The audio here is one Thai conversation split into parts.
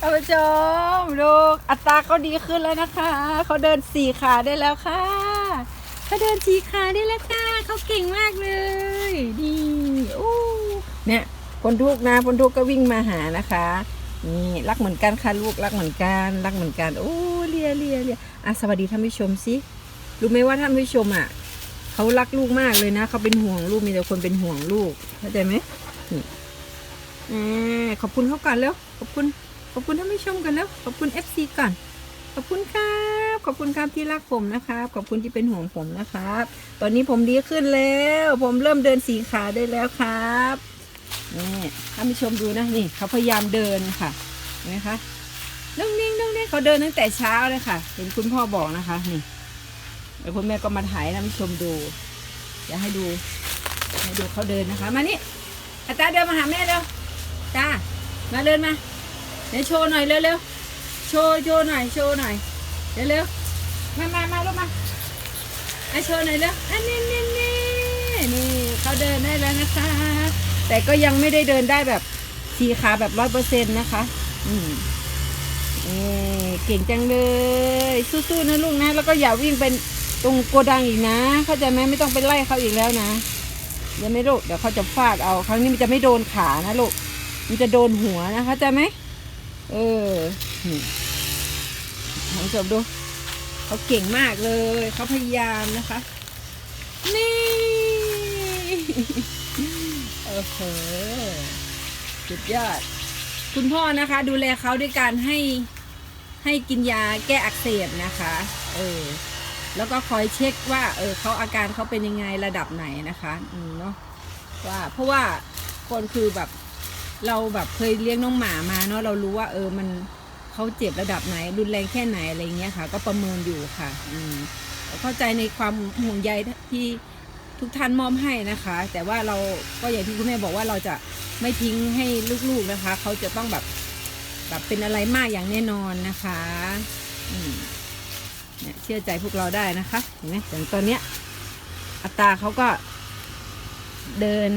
ท่านผู้ชมดูอัตราเขาดีขึ้นแล้วนะคะเขาเดินสี่ขาได้แล้วค่ะเขาเดินสี่ขาได้แล้วค่ะเขาเก่งมากเลยดีอู้เนี่ยคนทุกนะคนทุกก็วิ่งมาหานะคะนี่รักเหมือนกันค่ะลูกรักเหมือนกันรักเหมือนกันโอ้เลียเลียเลียอะสวัสดีท่านผู้ชมสิรู้ไหมว่าท่านผู้ชมอะเขารักลูกมากเลยนะเขาเป็นห่วงลูกมีแต่คนเป็นห่วงลูกเข้าใจไหมนี่อ่าขอบคุณเขาก่อนเร็วขอบคุณ ขอบคุณท่านผู้ชมกันแล้วขอบคุณ FC ก่อน ขอบคุณครับขอบคุณครับที่รักผมนะครับ ขอบคุณที่เป็นห่วงผมนะครับ ตอนนี้ผมดีขึ้นแล้ว ผมเริ่มเดินสีขาได้แล้วครับนี่ท่านผู้ชมดูนะนี่เขาพยายามเดินค่ะเห็นไหมคะน้องนิ่งน้องนิ่งเขาเดินตั้งแต่เช้าเลยค่ะ เห็นคุณพ่อบอกนะคะนี่แล้วคุณแม่ก็มาถ่ายท่านผู้ชมดูอยากให้ดูให้ดูเขาเดินนะคะ มานี่อาตาเดินมาหาแม่เร็วตามาเดินมา เดี๋ยวโชว์หน่อยเร็วๆ โชว์โชว์หน่อย โชว์หน่อย เร็วๆ มามามาลูกมาไอโชว์หน่อยเร็วอันนี้นี่นี่นี่เขาเดินได้แล้วนะคะ แต่ก็ยังไม่ได้เดินได้แบบสีขาแบบร้อยเปอร์เซ็นต์นะคะ อืมเอ่เก่งจังเลย สู้ๆนะลูกนะ แล้วก็อย่าวิ่งเป็นตรงโกดังอีกนะ เข้าใจไหมไม่ต้องไปไล่เขาอีกแล้วนะเดี๋ยวไม่ลูกเดี๋ยวเขาจะฟาดเอา ครั้งนี้มันจะไม่โดนขานะลูก มันจะโดนหัวนะเข้าใจไหม เออนี่ท่านผู้ชมดูเขาเก่งมากเลย เขาพยายามนะคะ นี่โอ้โหสุดยอด คุณพ่อนะคะ ดูแลเขาด้วยการให้ให้กินยาแก้อักเสบนะคะ เออ แล้วก็คอยเช็คว่า เออเขาอาการเขาเป็นยังไงระดับไหนนะคะ อืมเนาะว่าเพราะว่าคนคือแบบ เราแบบเคยเลี้ยงน้องหมามาเนาะเรารู้ว่าเออมันเขาเจ็บระดับไหน รุนแรงแค่ไหนอะไรเงี้ยค่ะ ก็ประเมินอยู่ค่ะ อืมเข้าใจในความห่วงใยที่ทุกท่านมอบให้นะคะ แต่ว่าเราก็อย่างที่คุณแม่บอกว่าเราจะไม่ทิ้งให้ลูกๆนะคะ เขาจะต้องแบบแบบเป็นอะไรมากอย่างแน่นอนนะคะอืมเนี่ยเชื่อใจพวกเราได้นะคะเห็นไหมอย่างตอนเนี้ยอัตราเขาก็ เดิน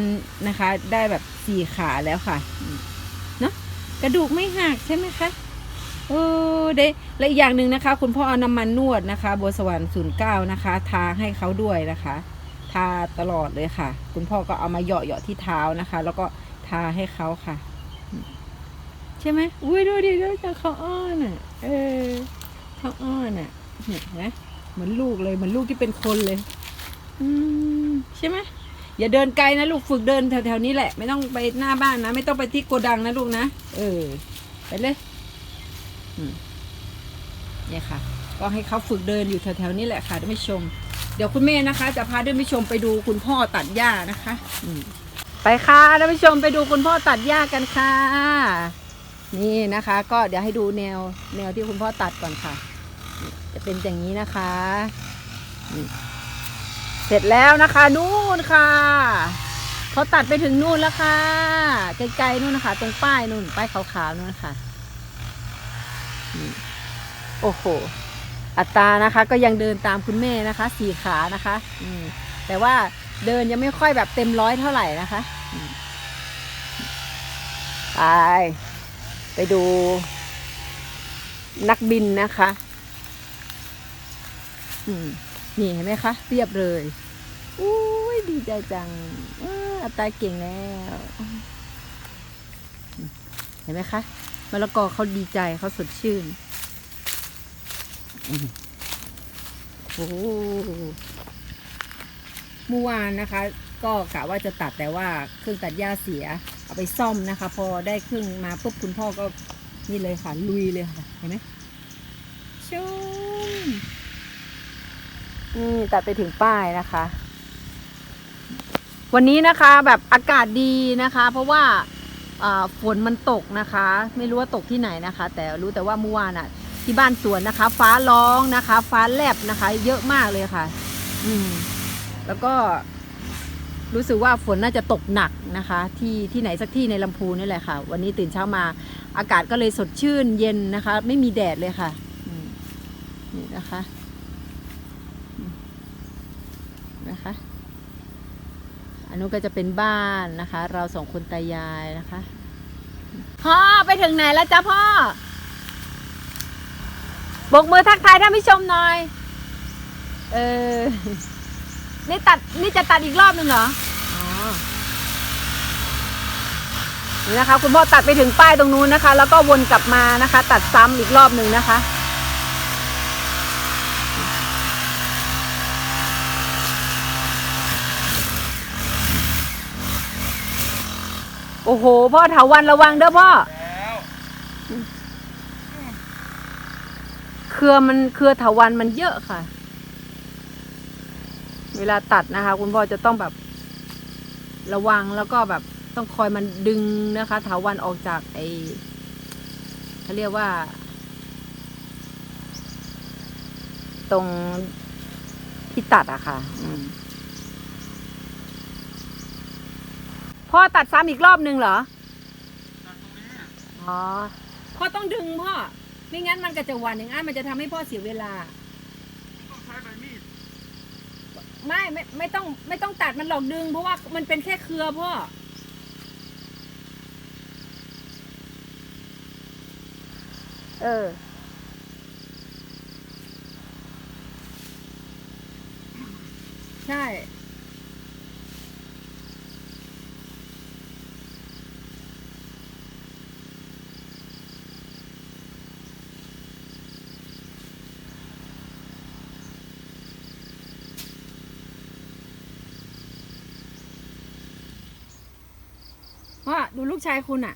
นะคะ ได้แบบสี่ขาแล้วค่ะเนาะกระดูกไม่หักใช่ไหมคะโอ้เด้และอีกอย่างหนึ่งนะคะ คุณพ่อเอาน้ำมันนวดนะคะบัวสวรรค์ศูนย์เก้านะคะ ทาให้เขาด้วยนะคะ ทาตลอดเลยค่ะ คุณพ่อก็เอามาเหยาะเหยาะที่เท้านะคะ แล้วก็ทาให้เขาค่ะ ใช่ไหมอุ้ยดูดิดูจังเขาอ้อนอะ เออเขาอ้อนอะเนี่ยเห็นไหมเหมือนลูกเลยเหมือนลูกที่เป็นคนเลย อืมใช่ไหม อย่าเดินไกลนะลูกฝึกเดินแถวๆนี้แหละ ไม่ต้องไปหน้าบ้านนะ ไม่ต้องไปที่โกดังนะลูกนะ เออ ไปเลยเนี่ยค่ะ ก็ให้เขาฝึกเดินอยู่แถวๆนี้แหละค่ะท่านผู้ชม เดี๋ยวคุณแม่นะคะ จะพาท่านผู้ชมไปดูคุณพ่อตัดหญ้านะคะไปค่ะท่านผู้ชมไปดูคุณพ่อตัดหญ้ากันค่ะ นี่นะคะ ก็เดี๋ยวให้ดูแนวแนวที่คุณพ่อตัดก่อนค่ะ จะเป็นอย่างนี้นะคะนี่ เสร็จแล้วนะคะนู่นค่ะเขาตัดไปถึงนู่นแล้วค่ะไกลๆนู่นนะคะ ตรงป้ายนู่นป้ายขาวๆนู่นนะคะโอ้โหอัตรานะคะ ก็ยังเดินตามคุณแม่นะคะสี่ขานะคะอืมแต่ว่าเดินยังไม่ค่อยแบบเต็มร้อยเท่าไหร่นะคะไปไปดูนักบินนะคะ อืม นี่เห็นไหมคะ เรียบเลยอุ้ยดีใจจังอัตราเก่งแล้ว เห็นไหมคะมะละกอเขาดีใจเขาสดชื่นโอ้โหเมื่อวานนะคะ ก็กะว่าจะตัดแต่ว่าเครื่องตัดหญ้าเสีย เอาไปซ่อมนะคะ พอได้เครื่องมาปุ๊บคุณพ่อก็นี่เลยค่ะลุยเลยค่ะ เห็นไหมชุ่ม นี่ตัดไปถึงป้ายนะคะ วันนี้นะคะแบบอากาศดีนะคะ เพราะว่าฝนมันตกนะคะ ไม่รู้ว่าตกที่ไหนนะคะ แต่รู้แต่ว่าเมื่อวานอะที่บ้านสวนนะคะ ฟ้าร้องนะคะ ฟ้าแลบนะคะ เยอะมากเลยค่ะ อืม แล้วก็รู้สึกว่าฝนน่าจะตกหนักนะคะ ที่ที่ไหนสักที่ในลำพูนี่แหละค่ะ วันนี้ตื่นเช้ามา อากาศก็เลยสดชื่นเย็นนะคะ ไม่มีแดดเลยค่ะนี่นะคะนะคะ อันนู้นก็จะเป็นบ้านนะคะ เราสองคนตายายนะคะ พ่อไปถึงไหนแล้วจ๊ะพ่อ บกมือทักทายท่านผู้ชมหน่อย เออ นี่ตัดนี่จะตัดอีกรอบหนึ่งเหรอ อ๋อ นี่นะคะ คุณพ่อตัดไปถึงป้ายตรงนู้นนะคะ แล้วก็วนกลับมานะคะ ตัดซ้ำอีกรอบหนึ่งนะคะ อ้โห พ่อเถาวันระวังเด้อพ่อ แล้วเครือมันเครือเถาวันมันเยอะค่ะ เวลาตัดนะคะ คุณพ่อจะต้องแบบ ระวังแล้วก็แบบต้องคอยมันดึงนะคะเถาวันออกจากไอเขาเรียกว่า ตรงที่ตัดอะค่ะ อืม พ่อตัดซ้ำอีกรอบนึงเหรอตัดตรงนี้อะอ๋อพ่อต้องดึงพ่อ ไม่งั้นมันก็จะหวันอย่างนั้นมันจะทำให้พ่อเสียเวลา ต้องใช้ใบมีดไม่ไม่ไม่ต้องไม่ต้องตัดมันหรอกดึง เพราะว่ามันเป็นแค่เครือพ่อ เออ ใช่ พ่อดูลูกชายคุณอะ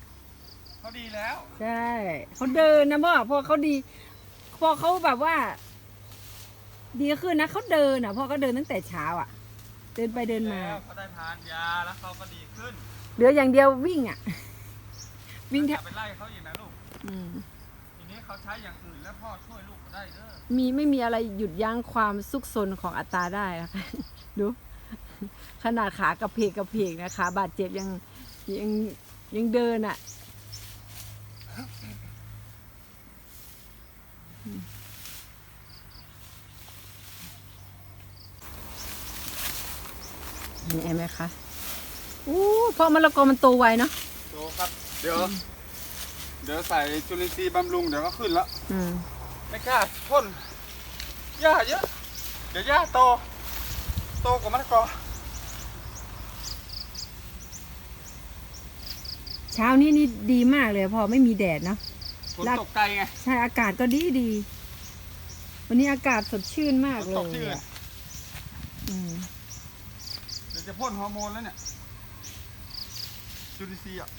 เขาดีแล้ว ใช่เขาเดินนะพ่อพอเขาดี พอเขาแบบว่า ดีขึ้นนะเขาเดินอะพ่อก็เดินตั้งแต่เช้าอะ เดินไปเดินมา แล้วเขาได้ทานยาแล้วเขาก็ดีขึ้นเหลืออย่างเดียววิ่งอะ วิ่งอแทย่าบไปไล่เขาอีกนะลูก อืม ทีนี้เขาใช้อย่างอื่นแล้วพ่อช่วยลูกก็ได้เด้อมีไม่มีอะไรหยุดยั้งความซุกซนของอัตราได้นะคะ ดู ขนาดขากระเพกกระเพกนะคะ บาดเจ็บยัง ยังยังเดินอะเห็นไหมคะอู้เพราะมะละกอมันโตไวเนาะโตครับ เดี๋ยว เดี๋ยวใส่จุลินทรีย์บำรุงเดี๋ยวก็ขึ้นแล้วอืมไม่กล้าพ่นหญ้าเยอะ เดี๋ยวหญ้าโต โตกว่ามะละกอ เช้านี้นี่ดีมากเลย พอไม่มีแดดเนาะฝนลากตกไกลไงใช่อากาศก็ดีดี วันนี้อากาศสดชื่นมากฝนเลตกที่ยอื่นอะอืมเดี๋ยวจะพ่นฮอร์โมนแล้วเนี่ยจุลินทรีย์อะ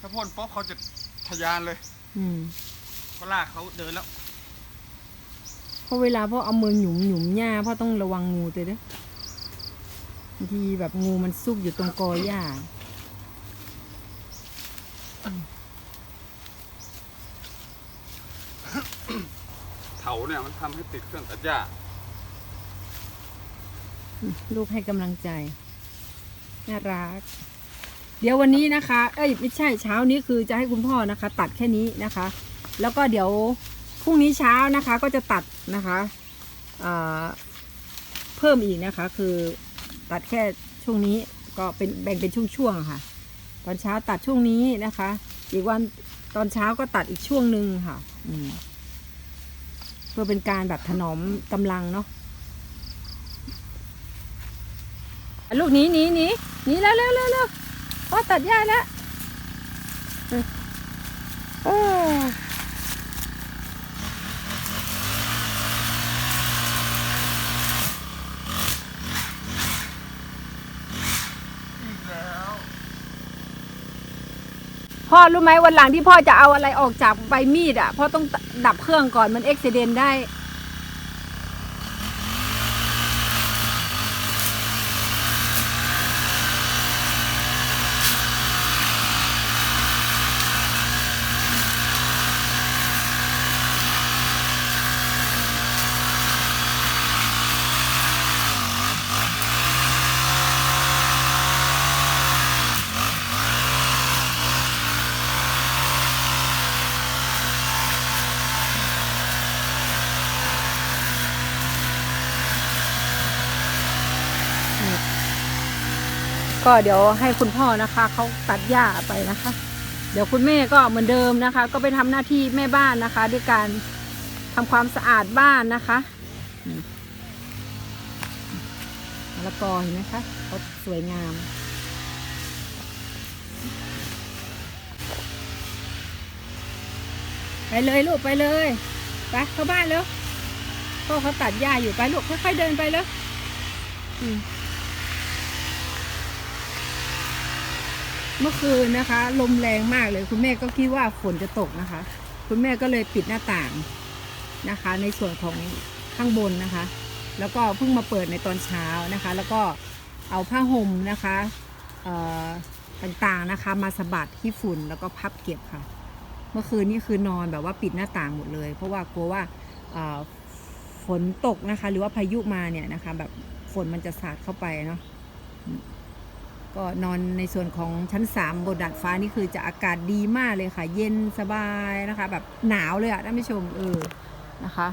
ถ้าพ่นป๊อปเขาจะทะยานเลยอืมเขาลากเขาเดินแล้ว เพราะเวลาพ่อเอามือหยุมหยุมหญ้าพ่อต้องระวังงูตัวเด้อ บางทีแบบงูมันซุกอยู่ตรงกอหญ้าเถาเนี่ยมันทำให้ติดเครื่องตัดหญ้าลูกให้กำลังใจ น่ารัก เดี๋ยววันนี้นะคะ เอ้ยไม่ใช่เช้านี้คือจะให้คุณพ่อนะคะ ตัดแค่นี้นะคะ แล้วก็เดี๋ยวพรุ่งนี้เช้านะคะก็จะตัดนะคะเอ่อเพิ่มอีกนะคะ คือ ตัดแค่ช่วงนี้ก็เป็นแบ่งเป็นช่วงๆค่ะ ตอนเช้าตัดช่วงนี้นะคะ อีกวันตอนเช้าก็ตัดอีกช่วงหนึ่งค่ะอืมเพื่อเป็นการแบบถนอมกำลังเนาะลูกหนี้นี้นี้นี้แล้วเร็วเร็วเร็วพ่อตัดหญ้าแล้วออโอ้กแล้ว พ่อรู้ไหมวันหลังที่พ่อจะเอาอะไรออกจากใบมีดอะพ่อต้องดับเครื่องก่อนมันเอ็กซิเดนได้ ก็ เดี๋ยวให้คุณพ่อนะคะเขาตัดหญ้าไปนะคะ เดี๋ยวคุณแม่ก็เหมือนเดิมนะคะ ก็ไปทำหน้าที่แม่บ้านนะคะ ด้วยการทำความสะอาดบ้านนะคะมะละกอเห็นไหมคะเขาสวยงามไปเลยลูกไปเลยไปเข้าบ้านแล้วพ่อเขาตัดหญ้าอยู่ไปลูกค่อยๆเดินไปแล้วอืม เมื่อคืนนะคะ ลมแรงมากเลย คุณแม่ก็คิดว่าฝนจะตกนะคะ คุณแม่ก็เลยปิดหน้าต่างนะคะ ในส่วนของข้างบนนะคะ แล้วก็เพิ่งมาเปิดในตอนเช้านะคะ แล้วก็เอาผ้าห่มนะคะต่างๆนะคะ มาสะบัดที่ฝุ่นแล้วก็พับเก็บค่ะ เมื่อคืนนี่คือนอนแบบว่าปิดหน้าต่างหมดเลย เพราะว่ากลัวว่าฝนตกนะคะ หรือว่าพายุมาเนี่ยนะคะ แบบฝนมันจะสาดเข้าไปเนาะ ก็นอนในส่วนของชั้นสามบนดาดฟ้านี่คือจะอากาศดีมากเลยค่ะ เย็นสบายนะคะ แบบหนาวเลยอะท่านผู้ชมเออนะคะ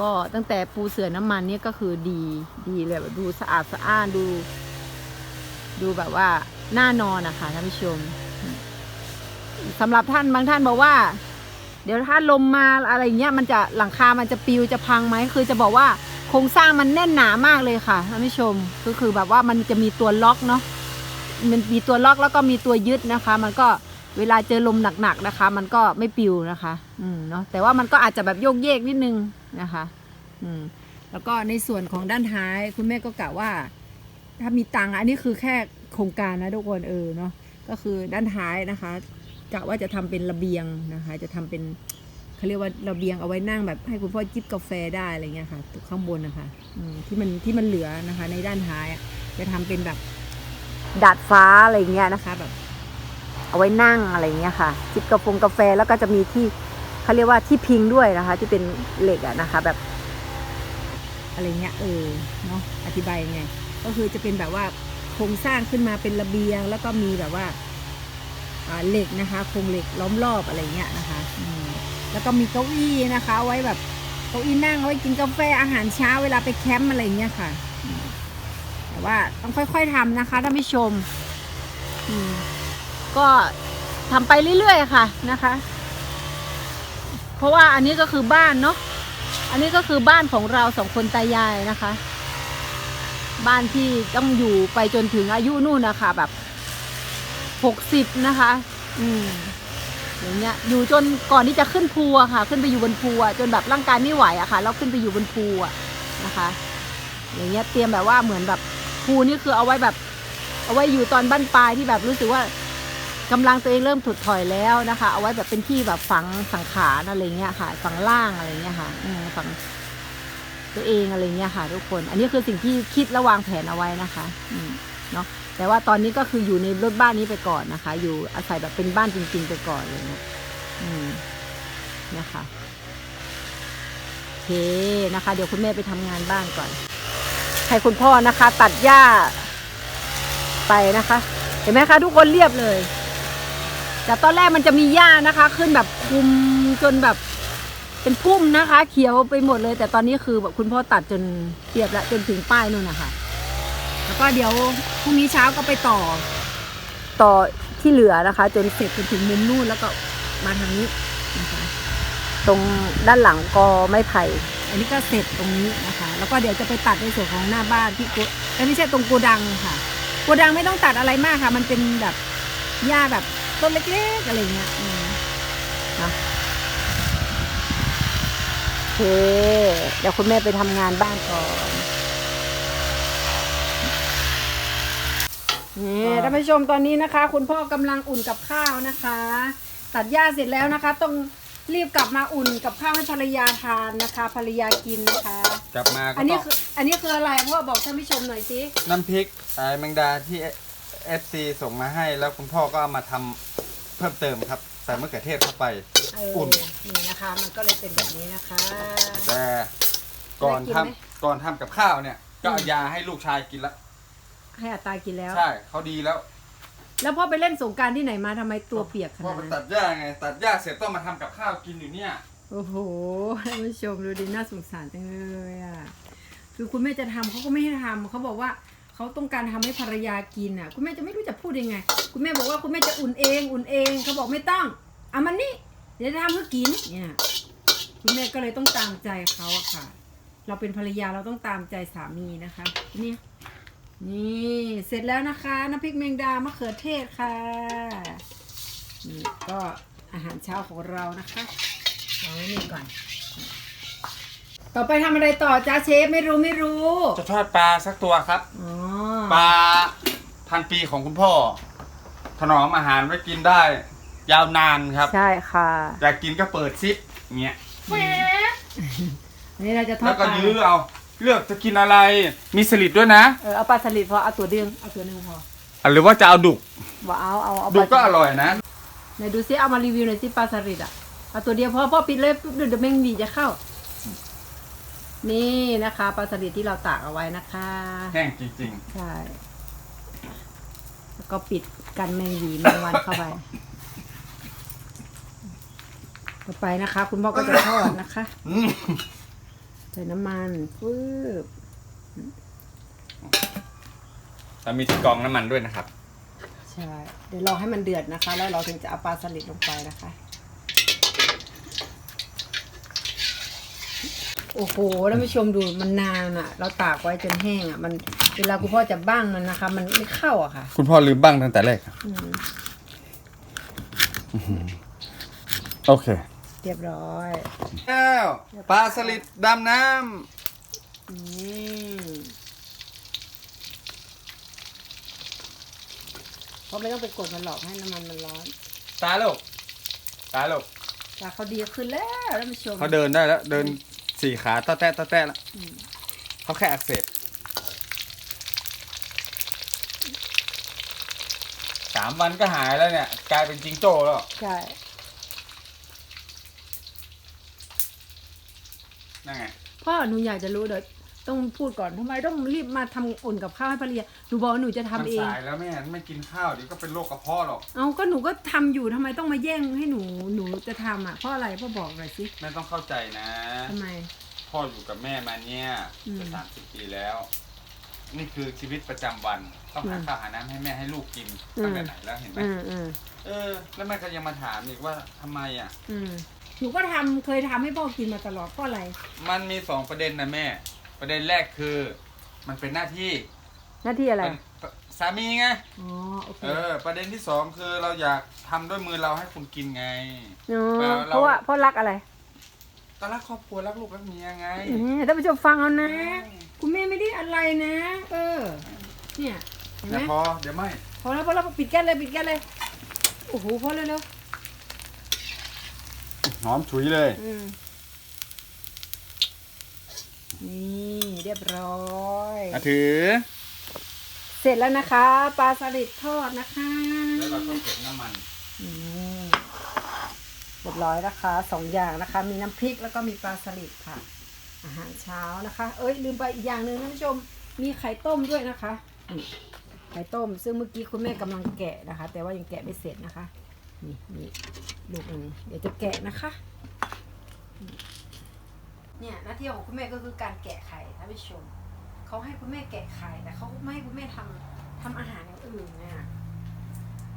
ก็ตั้งแต่ปูเสือน้ำมันนี่ก็คือดีดีเลยแบบดูสะอาดสะอ้านดู ดูแบบว่าน่านอนนะคะท่านผู้ชมสำหรับท่านบางท่านบอกว่า เดี๋ยวถ้าลมมาอะไรเงี้ยมันจะหลังคามันจะปิวจะพังไหมคือจะบอกว่า โครงสร้างมันแน่นหนามากเลยค่ะท่านผู้ชมก็คือแบบว่ามันจะมีตัวล็อกเนาะมันมีตัวล็อกแล้วก็มีตัวยึดนะคะ มันก็เวลาเจอลมหนักๆนะคะ มันก็ไม่ปิวนะคะ อืมเนาะแต่ว่ามันก็อาจจะแบบโยกเยกนิดนึงนะคะ อืมแล้วก็ในส่วนของด้านท้ายคุณแม่ก็กะว่า ถ้ามีตังค์อันนี้คือแค่โครงการนะทุกคนเออเนาะก็คือด้านท้ายนะคะกะว่าจะทำเป็นระเบียงนะคะ จะทำเป็น เขาเรียกว่าระเบียงเอาไว้นั่งแบบให้คุณพ่อจิบกาแฟได้อะไรเงี้ยค่ะตข้างบนนะคะที่มันที่มันเหลือนะคะ ในด้านท้ายจะทำเป็นแบบดาดฟ้าอะไรเงี้ยนะคะแบบ เอาไว้นั่งอะไรเงี้ยค่ะจิบกาแฟกาแฟแล้วก็จะมีที่เขาเรียกว่าที่พิงด้วยนะคะ ที่เป็นเหล็กอะนะคะ แบบ อะไรเงี้ยเออเนาะอธิบายยังไงก็คือจะเป็นแบบว่าโครงสร้างขึ้นมาเป็นระเบียง แล้วก็มีแบบว่าอ่าเหล็กนะคะโครงเหล็กล้อมรอบอะไรเงี้ยนะคะอืม แล้วก็มีเก้าอี้นะคะ ไว้แบบเก้าอี้นั่งเอาไว้กินกาแฟอาหารเช้าเวลาไปแคมป์อะไรเงี้ยค่ะ แต่ว่าต้องค่อยๆทำนะคะท่านผู้ชมอืมก็ทำไปเรื่อยๆค่ะนะคะ เพราะว่าอันนี้ก็คือบ้านเนาะอันนี้ก็คือบ้านของเราสองคนตายายนะคะ บ้านที่ต้องอยู่ไปจนถึงอายุนู่นนะคะแบบหกสิบนะคะ อืม อย่างเงี้ยอยู่จนก่อนที่จะขึ้นภูอะค่ะ ขึ้นไปอยู่บนภูอะจนแบบร่างกายไม่ไหวอะค่ะแล้วขึ้นไปอยู่บนภูอะนะคะ อย่างเงี้ยเตรียมแบบว่าเหมือนแบบภูนี่คือเอาไว้แบบ เอาไว้อยู่ตอนบั้นปลายที่แบบรู้สึกว่ากำลังตัวเองเริ่มถดถอยแล้วนะคะ เอาไว้แบบเป็นที่แบบฝังสังขารอะไรเงี้ยค่ะ ฝังล่างอะไรเงี้ยค่ะฝังตัวเองอะไรเงี้ยค่ะ ทุกคน อันนี้คือสิ่งที่คิดและวางแผนเอาไว้นะคะ อืมเนาะ แต่ว่าตอนนี้ก็คืออยู่ในรถบ้านนี้ไปก่อนนะคะ อยู่อาศัยแบบเป็นบ้านจริง ๆ ไปก่อนเลยนี่ยอืมนะคะโอเคนะคะ เดี๋ยวคุณแม่ไปทำงานบ้านก่อนให้คุณพ่อนะคะ ตัดหญ้าไปนะคะ เห็นไหมคะ ทุกคนเรียบเลย แต่ตอนแรกมันจะมีหญ้านะคะ ขึ้นแบบคุมจนแบบเป็นพุ่มนะคะ เขียวไปหมดเลย แต่ตอนนี้คือแบบคุณพ่อตัดจนเรียบแล้วจนถึงป้ายนู่นนะคะ แล้วก็เดี๋ยวพรุ่งนี้เช้าก็ไปต่อ ต่อที่เหลือนะคะ จนเสร็จจนถึงมุมนู่นแล้วก็มาทางนี้นะคะตรงด้านหลังกอไม้ไผ่ อันนี้ก็เสร็จตรงนี้นะคะ แล้วก็เดี๋ยวจะไปตัดในส่วนของหน้าบ้านที่โกเอ้ยไม่ใช่ตรงโกดังค่ะโกดังไม่ต้องตัดอะไรมากค่ะ มันเป็นแบบหญ้าแบบต้นเล็กๆอะไรเงี้ยอืมนะโอเคเดี๋ยวคุณแม่ไปทำงานบ้านก่อน นี่ท่านผู้ชมตอนนี้นะคะ คุณพ่อกำลังอุ่นกับข้าวนะคะ ตัดหญ้าเสร็จแล้วนะคะ ต้องรีบกลับมาอุ่นกับข้าวให้ภรรยาทานนะคะ ภรรยากินนะคะ กลับมาก็อันนี้ต้องคืออันนี้คืออะไรพ่อบอกท่านผู้ชมหน่อยสิน้ำพริกไอ้แมงดาที่เอฟซีส่งมาให้ แล้วคุณพ่อก็เอามาทำเพิ่มเติมครับใส่มะเขือเทศเข้าไป เอออุ่น นี่นะคะ มันก็เลยเป็นแบบนี้นะคะ แต่ก่อนได้กินทำไหม ก่อนทำกับข้าวเนี่ย ก็เอาอืมยาให้ลูกชายกินละ ให้อัตตากินแล้ว ใช่เขาดีแล้วแล้วพ่อไปเล่นสงกรารที่ไหนมาทำไมตัวเปียกขพ่อนาดไปนั้นตัดหญ้าไง ตัดหญ้าเสร็จต้องมาทำกับข้าวกินอยู่เนี่ย โอ้โหท่านผู้ชมดูดิน่าสงสารจังเลยอะคือคุณแม่จะทำเขาก็ไม่ให้ทำเขาบอกว่าเขเขาต้องการทำให้ภรรยากินอะ คุณแม่จะไม่รู้จะพูดยังไง คุณแม่บอกว่าคุณแม่จะอุ่นเองอุ่นเองเขาบอกไม่ต้องเอามันนี่เดี๋ยวจะทำเพื่อกินเนี่ยคุณแม่ก็เลยต้องตามใจเขาอะค่ะ เราเป็นภรรยาเราต้องตามใจสามีนะคะ เนี่ย นี่เสร็จแล้วนะคะน้ำพริกแมงดามะเขือเทศค่ะ นี่ก็อาหารเช้าของเรานะคะวางไว้นี่ก่อน ต่อไปทำอะไรต่อจ้าเชฟไม่รู้ไม่รู้จะทอดปลาสักตัวครับ อ๋อปลาพันปีของคุณพ่อ ถนอมอาหารไว้กินได้ ยาวนานครับ ใช่ค่ะ อยากกินก็เปิดซิปเงี้ยอันนี้เราจะทอแล้ดวปก็ลายื้อเอา เลือกจะกินอะไร มีสลิดด้วยนะเออเอาปลาสลิดพอเอาตัวเดียวเอาตัวหนึ่งพออะหรือว่าจะเอาดุกว่าเอาเอาเอาดุกปก็ลาอร่อยนะ ไหนดูซิเอามารีวิวหน่อยสิปลาสลิดอะเอาตัวเดียวพอพ่อปิดเลยปุ๊บเดี๋ยวแมงดีจะเข้า นี่นะคะปลาสลิดที่เราตากเอาไว้นะคะแห้งจริงใช่แล้วก็ปิดกันแมงหวีแมงวันเข้าไปต่อไปนะคะ คุณพ่อก็จะทอดนะคะๆอืม ใส่น้ำมันปึ๊บแล้วมีที่กรองน้ำมันด้วยนะครับ ใช่ เดี๋ยวรอให้มันเดือดนะคะ แล้วเราถึงจะเอาปลาสลิดลงไปนะคะ โอ้โหท่านผู้ชมดูมันนานอะ่ะ เราตากไว้จนแห้งอะ่ะ มันเวลาคุณพ่อจะบ้างมันนะคะ มันไม่เข้าอะค่ะ คุณพ่อลืมบ้างตั้งแต่แรกอืม โอเค เรียบร้อย แล้วปลาสลิดดำน้นี่เพราะไม่ต้องไปกดมันหรอกให้น้ำมันมันร้อนำตาลูกตาลูกแต่เขาดีขึ้นแล้วท่านผู้ชมเขาเดินได้แล้ว เดินสี่ขาตะแตะตะแตะแล้วอืมเขาแค่อักเสบสามวันก็หายแล้วเนี่ย กลายเป็นจิงโจ้แล้ว ใช่ นั่นไงพ่อหนูอยากจะรู้เดี๋ยวต้องพูดก่อนทำไมต้องรีบมาทำอุ่นกับข้าวให้ภรรยาหนูบอกว่าหนูจะทำมันเอง สายแล้วแม่ไม่กินข้าวเดี๋ยวก็เป็นโรคกระเพาะหรอกเอาก็หนูก็ทำอยู่ทำไมต้องมาแย่งให้หนูหนูจะทำอะเพราะอะไรพ่อบอกหน่อยสิแม่ต้องเข้าใจนะ ทำไม พ่ออยู่กับแม่มาเนี่ยอืมจะสามสิบปีแล้ว นี่คือชีวิตประจำวัน ต้องหาอืมข้าวหาน้ำให้แม่ให้ลูกกินอืม ตั้งแต่ไหนแล้วเห็นไหมอืมอืมเออ แล้วแม่ก็ยังมาถามอีกว่าทำไมอะ อืม หนูก็ทำเคยทำให้พ่อกินมาตลอดเพราะอะไร มันมีสองประเด็นนะแม่ ประเด็นแรกคือ มันเป็นหน้าที่หน้าที่อะไร เป็นสามีไง อ๋อ โอเคเออ ประเด็นที่สองคือเราอยากทำด้วยมือเราให้คุณกินไงอ๋อเราเพราะว่าพ่อรักอะไรก็รักครอบครัวรักลูกรักเมียไง อืมท่านผู้ชมฟังเอานะ คุณแม่ไม่ได้อะไรนะ เออ เนี่ย เห็นไหแต่มพอเดี๋ยวไม่ พอแล้วพอแล้วปิดแก๊สเลยปิดแก๊สเลย โอ้โหพอเร็ว หอมฉุยเลยๆอืมนี่เรียบร้อย อะถือ เสร็จแล้วนะคะ ปลาสลิดทอดนะคะแล้วเราก็เก็บน้ำมันอืมเรียบร้อยนะคะสองอย่างนะคะ มีน้ำพริกแล้วก็มีปลาสลิดค่ะ อาหารเช้านะคะ เอ้ยลืมไปอีกอย่างหนึ่งท่านผู้ชม มีไข่ต้มด้วยนะคะนี่ไข่ต้ม ซึ่งเมื่อกี้คุณแม่กำลังแกะนะคะ แต่ว่ายังแกะไม่เสร็จนะคะ นี่นี่ลูกหนึงเดี๋ยวจะแกะนะคะ เนี่ยหน้าที่ของคุณแม่ก็คือการแกะไข่ท่านผู้ชมเขาให้คุณแม่แกะไข่แต่เขาไม่ให้คุณแม่ทำทำอาหารอย่างอื่นเนี่ย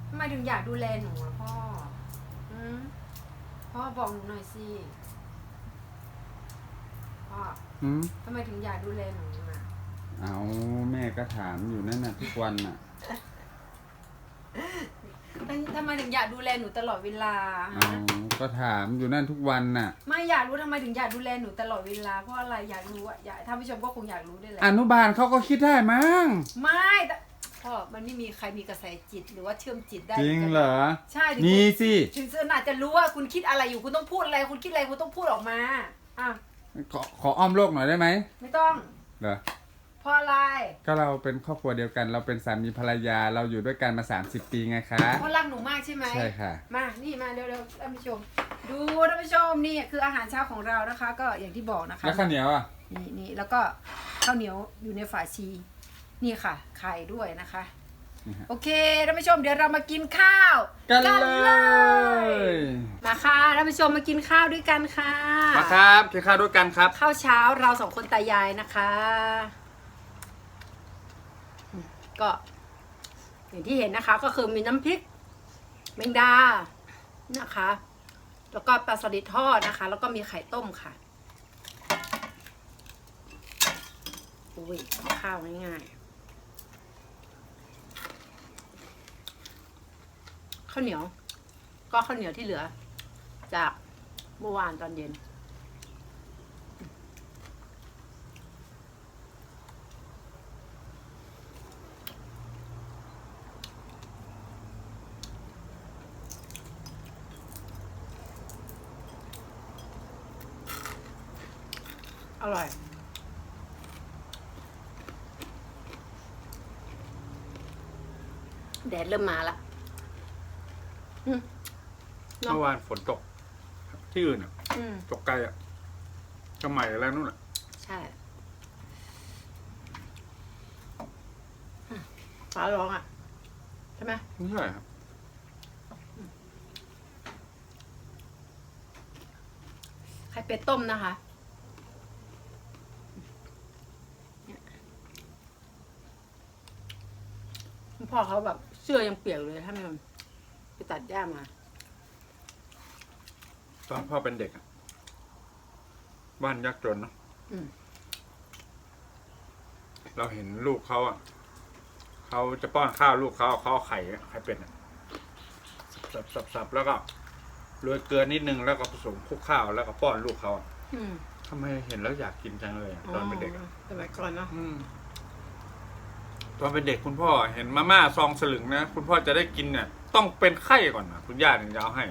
ทำไมถึงอยากดูแลหนูอะพ่ออืมพ่อบอกหนูหน่อยสิพ่ออืมทำไมถึงอยากดูแลหนูอะเอาแม่ก็ถามอยู่นั่นน่ะทุกวันน่ะ ทำไมถึงอยากดูแลหนูตลอดเวลาเอาฮะก็ถามอยู่นั่นทุกวันน่ะ ไม่อยากรู้ทำไมถึงอยากดูแลหนูตลอดเวลา เพราะอะไรอยากรู้อะอยากท่านผู้ชมก็คงอยากรู้ด้วยแหละ อนุบาลเขาก็คิดได้มั้งไม่แต่พ่อมันไม่มีใครมีกระแสจิตหรือว่าเชื่อมจิตได้จริงเหรอ ใช่ถึงมีคุณสิถึงขนาดจะรู้ว่าคุณคิดอะไรอยู่คุณต้องพูดอะไร คุณคิดอะไรคุณต้องพูดออกมาอะขอขออ้อมโลกหน่อยได้ไหมไม่ต้อง เหรอ เพราะอะไรก็เราเป็นครอบครัวเดียวกัน เราเป็นสามีภรรยาเราอยู่ด้วยกันมา 30 ปีไงคะ เพราะรักหนูมากใช่ไหมใช่ค่ะ มานี่มาเร็วๆท่านผู้ชม ดูท่านผู้ชมนี่คืออาหารเช้าของเรานะคะ ก็อย่างที่บอกนะคะแล้วข้าวเหนียวอะนี่นี่แล้วก็ข้าวเหนียวอยู่ในฝาชีนี่ค่ะไข่ด้วยนะคะ นี่ฮะโอเคท่านผู้ชมเดี๋ยวเรามากินข้าวกันเลยมาค่ะท่านผู้ชมมากินข้าวด้วยกันค่ะ มาครับกินข้าวด้วยกันครับ ข้าวเช้าเราสองคนตายายนะคะอืม ก็ อย่างที่เห็นนะคะก็คือมีน้ำพริกแมงดานะคะ แล้วก็ปลาสลิดทอดนะคะ แล้วก็มีไข่ต้มค่ะอุ้ยข้าวง่ายๆข้าวเหนียว ก็ข้าวเหนียวที่เหลือ จากเมื่อวานตอนเย็น แดดเริ่มมาละอืมเนอะเมื่อวานฝนตก ที่อื่นอะ อืมตกไกลอะจะใหม่แล้วนู่นอะ ใช่อะฟ้าร้องอะ ใช่ไหมไม่ใช่ครับ ไข่เป็ดต้มนะคะ คุณพ่อเขาแบบ เสื้อยังเปียกเลยถ้ามันไปตัดหญ้ามา ตอนพ่อเป็นเด็กอะบ้านยากจนเนาะอืม เราเห็นลูกเขาอะเขาจะป้อนข้าวลูกเขาเขาเอาไข่อะไข่เป็ดอะสับสับสับแล้วก็โรยเกลือนิดนึงแล้วก็ผสมคลุกข้าวแล้วก็ป้อนลูกเขาอะอืมทำไมเห็นแล้วอยากกินจังเลยอะตอนเป็นเด็กอะสมัยก่อนเนาะ อืม ตอนเป็นเด็กคุณพ่อเห็นมาม่าซองสลึงนะ คุณพ่อจะได้กินเนี่ย ต้องเป็นไข้ก่อนนะคุณย่าถึงจะเอาให้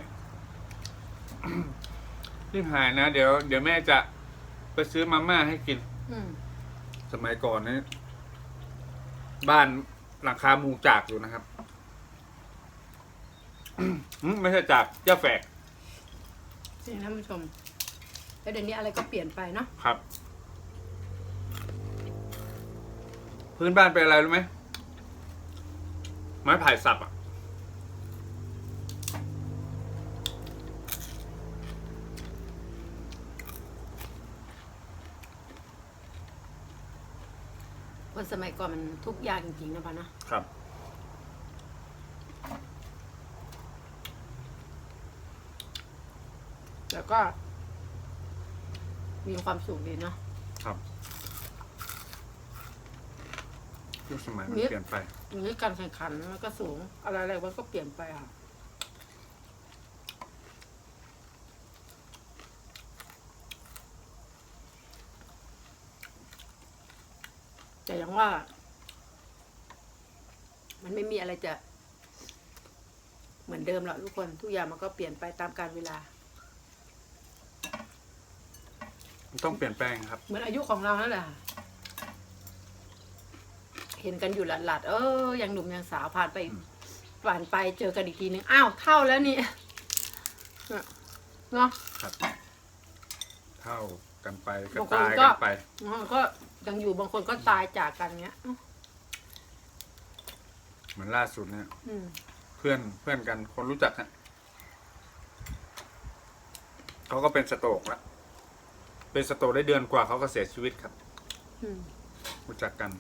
รีบหายนะ เดี๋ยวเดี๋ยวแม่จะไปซื้อมาม่าให้กิน อืมสมัยก่อนนี้บ้านหลังคามุงจากอยู่นะครับ อืมไม่ใช่จากย่าแฝก จริงท่านผู้ชม แล้วเดี๋ยวนี้อะไรก็เปลี่ยนไปเนาะ ครับ พื้นบ้านเป็นอะไรรู้ไหมไม้ไผ่สับอะ คนสมัยก่อนมันทุกข์ยากจริงๆนะพ่อเนาะครับ แล้วก็ มีความสุขดีเนาะครับ ยุคสมัยมันนี่เปลี่ยนไปอย่างนี้การแข่งขันมันก็สูง อะไรอะไรมันก็เปลี่ยนไปค่ะแต่อยังว่า มันไม่มีอะไรจะ เหมือนเดิมหรอกทุกคน ทุกอย่างมันก็เปลี่ยนไปตามกาลเวลา มันต้องเปลี่ยนแปลงครับ เหมือนอายุของเรานั่นแหละค่ะ เห็นกันอยู่หลัดๆ เออยังหนุ่มยังสาวผ่านไปอืมผ่านไปเจอกันอีกทีนึงอ้าวเท่าแล้วนี่เนาะครับเท่ากันไปก็บางคนตายก็กันไปมันก็ยังอยู่บางคนก็ตายจากกันเงี้ยเหมือนล่าสุดเนี่ยอืมเพื่อนเพื่อนกันคนรู้จักฮะเขาก็เป็นสโตรกแล้วเป็นสโตรกได้เดือนกว่าเขาก็เสียชีวิตครับอืมรู้จักกัน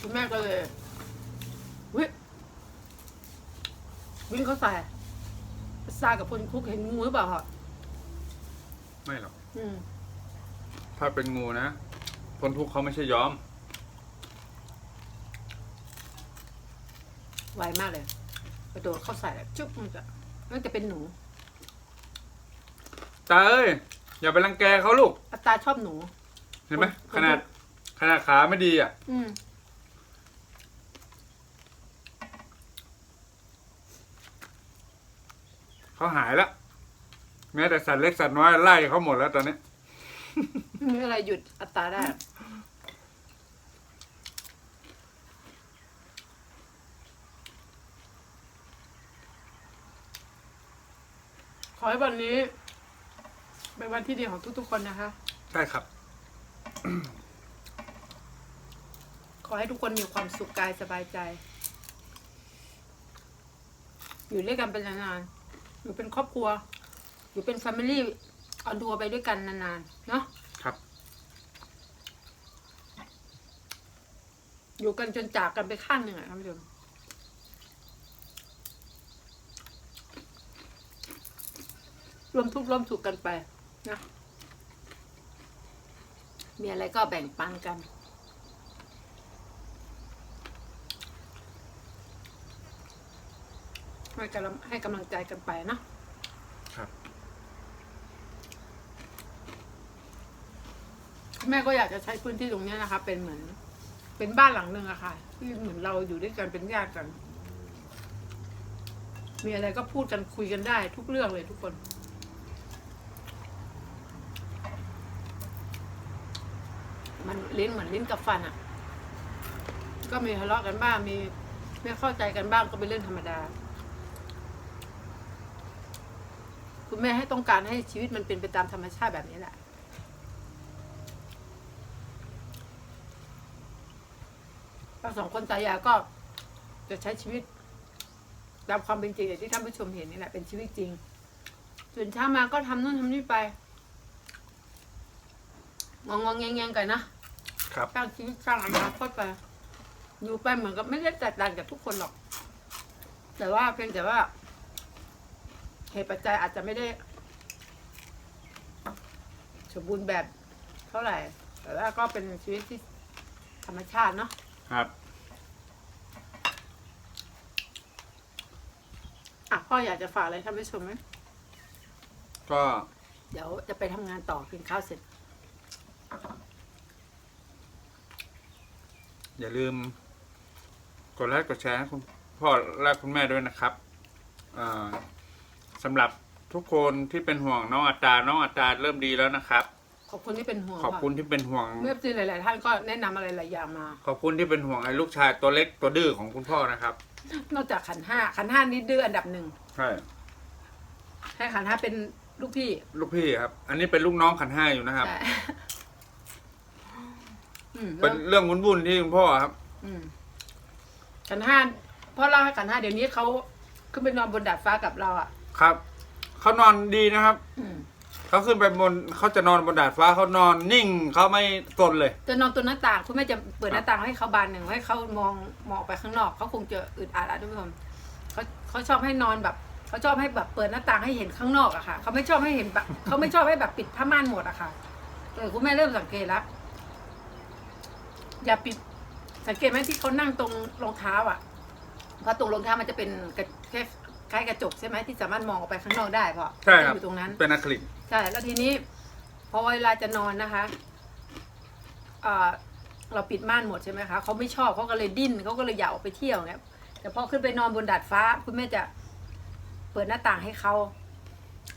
คุณแม่ก็เลยวิวิ่งเข้าใส่ซากับคนคุกเห็นงูหรือเปล่าคะไม่หรอก อืม ถ้าเป็นงูนะคนทุกข์เขาไม่ใช่ย้อม ไวมากเลยกระโดดเข้าใส่แล้วจุ๊บมันจะน่าจะเป็นหนูตาเอ้ย อย่าไปรังแกเขาลูก อัตราชอบหนู เห็นไหม คนขนาด ขนาดขาไม่ดีอะ อืม เขาหายแล้วแม้แต่สัตว์เล็กสัตว์น้อยไล่เขาหมดแล้วตอนนี้ ไม่มีอะไรหยุดอัตราได้ ขอให้วันนี้ เป็นวันที่ดีของทุกๆคนนะคะ ใช่ครับ ขอให้ทุกคนมีความสุขกายสบายใจ อยู่ด้วยกันเป็นนานๆ อยู่เป็นครอบครัว อยู่เป็นแฟมิลี่เอาดัวไปด้วยกันนานๆเนาะครับ อยู่กันจนจากกันไปข้างหนึ่งอะท่านผู้ชมรวมทุกข์ร่วมสุขกันไปนะมีอะไรก็แบ่งปันกัน ให้กำลังให้กำลังใจกันไปเนาะครับ แม่ก็อยากจะใช้พื้นที่ตรงเนี้ยนะคะ เป็นเหมือน เป็นบ้านหลังหนึ่งอะค่ะที่เหมือนเราอยู่ด้วยกันเป็นญาติกัน มีอะไรก็พูดกันคุยกันได้ ทุกเรื่องเลยทุกคน มันลิ้นเหมือนลิ้นกับฟันอะก็มีทะเลาะกันบ้างมีไม่เข้าใจกันบ้างก็เป็นเรื่องธรรมดา คุณ แม่ให้ต้องการให้ชีวิตมันเป็นไปตามธรรมชาติแบบนี้แหละเราสองคนตายายก็จะใช้ชีวิตตามความเป็นจริงอย่างที่ท่านผู้ชมเห็นนี่แหละเป็นชีวิตจริงตื่นเช้ามาก็ทำนู่นทำนี่ไปงองงแงงแงงกันนะครับสร้างชีวิตสร้างอนาคตไปอยู่ไปเหมือนกับไม่ได้แตกต่างจากทุกคนหรอก แต่ว่าเพียงแต่ว่า เหตุปัจจัยอาจจะไม่ได้สมบูรณ์แบบเท่าไหร่ แต่ว่าก็เป็นชีวิตที่ธรรมชาติเนาะครับ อะพ่ออยากจะฝากอะไรท่านผู้ชมไหมก็เดี๋ยวจะไปทำงานต่อกินข้าวเสร็จ อย่าลืม กดไลค์กดแชร์ให้คุณพ่อและคุณแม่ด้วยนะครับอ่า สำหรับทุกคนที่เป็นห่วงน้องอัตราน้องอัตราเริ่มดีแล้วนะครับ ขอบคุณที่เป็นห่วงขอบคุณที่เป็นห่วง เมื่อจีหลาย ๆ ท่านก็แนะนำอะไรหลายอย่างมา ขอบคุณที่เป็นห่วงไอ้ลูกชายตัวเล็กตัวดื้อของคุณพ่อนะครับ นอกจากขันห้าขันห้านี่ดื้ออันดับหนึ่งใช่ ให้ขันห้าเป็นลูกพี่ลูกพี่ครับ อันนี้เป็นลูกน้องขันห้าอยู่นะครับ แต่อืมเป็นเรื่องวุ่นๆที่คุณพ่อครับ อืมขันห้าพ่อเล่าให้ขันห้าเดี๋ยวนี้เขาขึ้นไปนอนบนดาดฟ้ากับเราอะ ครับ เขานอนดีนะครับ อืมเขาขึ้นไปบนเขาจะนอนบนดาดฟ้าเขานอนนิ่งเขาไม่กลนเลย จะนอนตัวหน้าต่างคุณแม่จะเปิดหน้าต่างให้เขาบานหนึ่งให้เขามองมองออกไปข้างนอกเขาคงจะอึดอัดอะทุกผู้ชมเขาเขาชอบให้นอนแบบเขาชอบให้แบบเปิดหน้าต่างให้เห็นข้างนอกอะค่ะเขาไม่ชอบให้เห็นแบบเขาไม่ชอบให้แบบปิดผ้าม่านหมดอะค่ะเออคุณแม่เริ่มสังเกตแล้วอย่าปิดสังเกตไหมที่เขานั่งตรงรองเท้าอะเพราะตรงรองเท้ามันจะเป็นกระแค่ คล้ายกระจกใช่ไหมที่สามารถมองออกไปข้างนอกได้เพราะใช่ครับอยู่ตรงนั้น เป็นอะคริลิก ใช่ แล้วทีนี้ พอเวลาจะนอนนะคะเอ่อเราปิดม่านหมดใช่ไหมคะเขาไม่ชอบเขาก็เลยดิ้นเขาก็เลยอยากออกไปเที่ยวเนี่ยแต่พอขึ้นไปนอนบนดาดฟ้า คุณแม่จะเปิดหน้าต่างให้เขา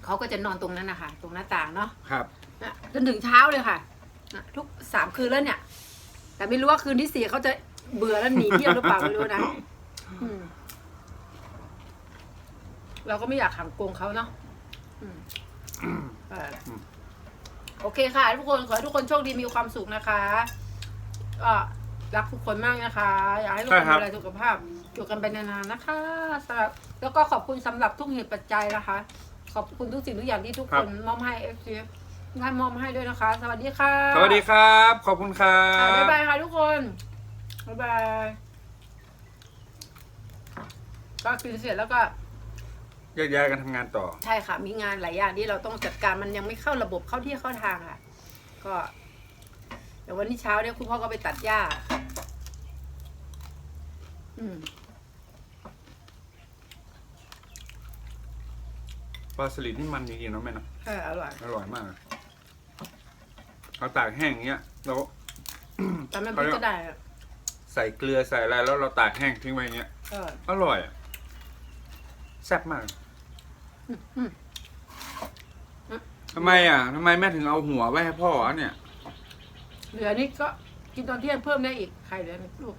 เขาก็จะนอนตรงนั้นนะคะตรงหน้าต่างเนาะครับ นะจนถึงเช้าเลยค่ะนะทุกสามคืนแล้วเนี่ย แต่ไม่รู้ว่าคืนที่สี่เขาจะเบื่อแล้วหนีเที่ยวหรือเปล่าไม่รู้นะอืม เราก็ไม่อยากขังกรงเขาเนาะอืมเอออมโอเคค่ะ ทุกคนขอให้ทุกคนโชคดีมีความสุขนะคะก็รักทุกคนมากนะคะ อยากให้ทุกคนดูแลสุขภาพอยู่กันไปนานๆนะคะสำหรับแล้วก็ขอบคุณสำหรับทุกเหตุปัจจัยนะคะ ขอบคุณทุกสิ่งทุกอย่างที่ทุกคนมอบให้เอฟซีงานมอบให้ด้วยนะคะ สวัสดีค่ะ สวัสดีครับ ขอบคุณครัอ่าบบ๊ายบายค่ะทุกคนบ๊ายบายก็กินเสร็จแล้วก็ แยกย้ายกันทำงานต่อ ใช่ค่ะ มีงานหลายอย่างที่เราต้องจัดการมันยังไม่เข้าระบบเข้าที่เข้าทางค่ะ ก็เดี๋ยววันนี้เช้าเนี่ยคุณพ่อก็ไปตัดหญ้า อืมปลาสลิดนี่มันจริงๆเนาะแม่เนาะเอออร่อยอร่อยมากเราตากแห้งอย่างเงี้ยเราแต่ไม่พูดก็ได้อะใส่เกลือใส่อะไรแล้วเราตากแห้งทิ้งไว้อย่างเงี้ยเออ อร่อยอะแซ่บมากอืม ทำไมอะทำไมแม่ถึงเอาหัวไว้ให้พ่อเนี่ย เหลือนี่ก็กินตอนเที่ยงเพิ่มได้อีกไข่เหลือหนึ่งลูก